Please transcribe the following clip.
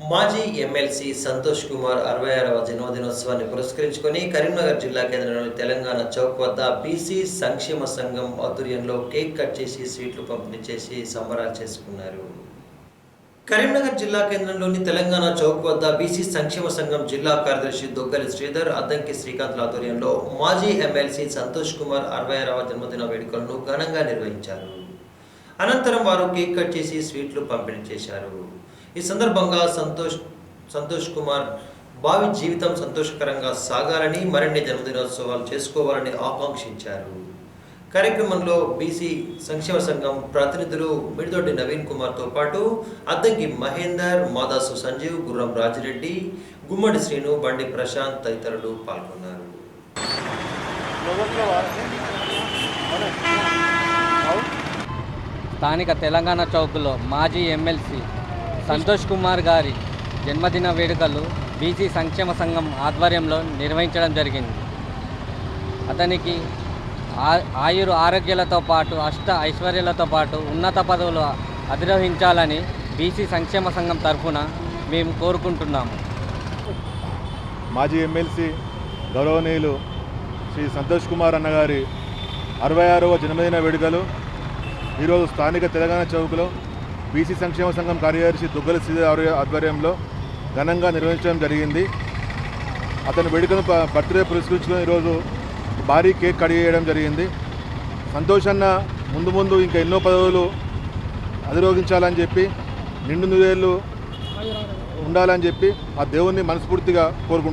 మాజీ ఎమ్మెల్సీ సంతోష్ కుమార్ అరవై ఆరవ జన్మదినోత్సవాన్ని పురస్కరించుకొని కరీంనగర్ జిల్లా కేంద్రంలోని తెలంగాణ చౌక్ వద్ద బీసీ సంక్షేమ సంఘం ఆధ్వర్యంలో కేక్ కట్ చేసి స్వీట్లు పంపిణీ చేసి సంబరాలు చేసుకున్నారు. కరీంనగర్ జిల్లా కేంద్రంలోని తెలంగాణ చౌక్ వద్ద బీసీ సంక్షేమ సంఘం జిల్లా కార్యదర్శి దొగ్గలి శ్రీధర్ అద్దంకి శ్రీకాంత్ ఆధ్వర్యంలో మాజీ ఎమ్మెల్సీ సంతోష్ కుమార్ అరవై ఆరవ జన్మదిన వేడుకలను ఘనంగా నిర్వహించారు. అనంతరం వారు కేక్ కట్ చేసి స్వీట్లు పంపిణీ చేశారు. ఈ సందర్భంగా సంతోష్ సంతోష్ కుమార్ భావి జీవితం సంతోషకరంగా సాగాలని మరిన్ని జన్మదినోత్సవాలు చేసుకోవాలని ఆకాంక్షించారు. కార్యక్రమంలో బీసీ సంక్షేమ సంఘం ప్రతినిధులు మిడిదొడ్డి నవీన్ కుమార్తో పాటు అద్దంకి మహేందర్ మాదాసు సంజీవ్ గుర్రం రాజిరెడ్డి గుమ్మడి శ్రీను బండి ప్రశాంత్ తదితరులు పాల్గొన్నారు. స్థానిక తెలంగాణ చౌక్లో మాజీ ఎమ్మెల్సీ సంతోష్ కుమార్ గారి జన్మదిన వేడుకలు బీసీ సంక్షేమ సంఘం ఆధ్వర్యంలో నిర్వహించడం జరిగింది. అతనికి ఆ- ఆయురు ఆరోగ్యాలతో పాటు అష్ట ఐశ్వర్యాలతో పాటు ఉన్నత పదవులు అధిరోహించాలని బీసీ సంక్షేమ సంఘం తరఫున మేము కోరుకుంటున్నాము. మాజీ ఎమ్మెల్సీ గౌరవనీయులు శ్రీ సంతోష్ కుమార్ అన్నగారి అరవై ఆరవ జన్మదిన వేడుకలు ఈరోజు స్థానిక తెలంగాణ చౌక్లో బీసీ సంక్షేమ సంఘం కార్యదర్శి దుగ్గల శ్రీధర్ ఆధ్వర్యంలో ఘనంగా నిర్వహించడం జరిగింది. అతని వేడుకను బర్త్డే పురస్కరించుకుని ఈరోజు భారీ కేక్ కట్ చేయడం జరిగింది. సంతోషన్న ముందు ముందు ఇంకా ఎన్నో పదవులు అధిరోగించాలని చెప్పి నిండు నూరేళ్ళు ఉండాలని చెప్పి ఆ దేవుణ్ణి మనస్ఫూర్తిగా కోరుకుంటున్నాను